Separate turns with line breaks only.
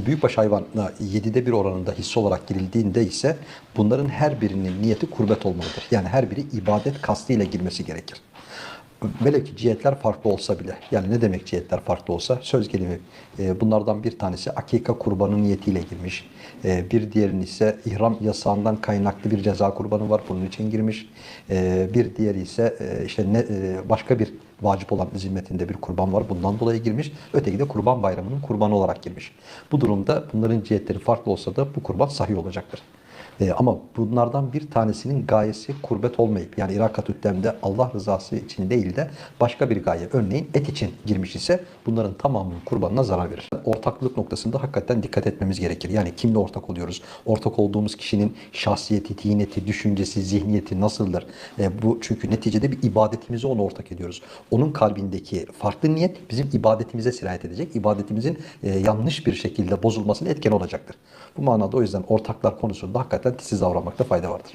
ve büyükbaş hayvana 7'de bir oranında hisse olarak girildiğinde ise bunların her birinin niyeti kurbet olmalıdır. Yani her biri ibadet kastıyla girmesi gerekir. Velev ki cihetler farklı olsa bile, yani ne demek cihetler farklı olsa, söz gelimi e, bunlardan bir tanesi akika kurbanı niyetiyle girmiş, E, bir diğerinin ise ihram yasağından kaynaklı bir ceza kurbanı var, bunun için girmiş, E, bir diğeri ise e, işte ne, e, başka bir vacip olan zimmetinde bir kurban var, bundan dolayı girmiş, öteki de kurban bayramının kurbanı olarak girmiş. Bu durumda bunların cihetleri farklı olsa da bu kurban sahih olacaktır. E, ama bunlardan bir tanesinin gayesi kurbet olmayıp yani irakat demde Allah rızası için değil de başka bir gaye örneğin et için girmiş ise bunların tamamının kurbanına zarar verir. Ortaklık noktasında hakikaten dikkat etmemiz gerekir. Yani kimle ortak oluyoruz? Ortak olduğumuz kişinin şahsiyeti, tineti, düşüncesi, zihniyeti nasıldır? E, bu çünkü neticede bir ibadetimizi ona ortak ediyoruz. Onun kalbindeki farklı niyet bizim ibadetimize sirayet edecek. İbadetimizin e, yanlış bir şekilde bozulmasına etken olacaktır. Bu manada o yüzden ortaklar konusunda hakikaten titiz davranmakta fayda vardır.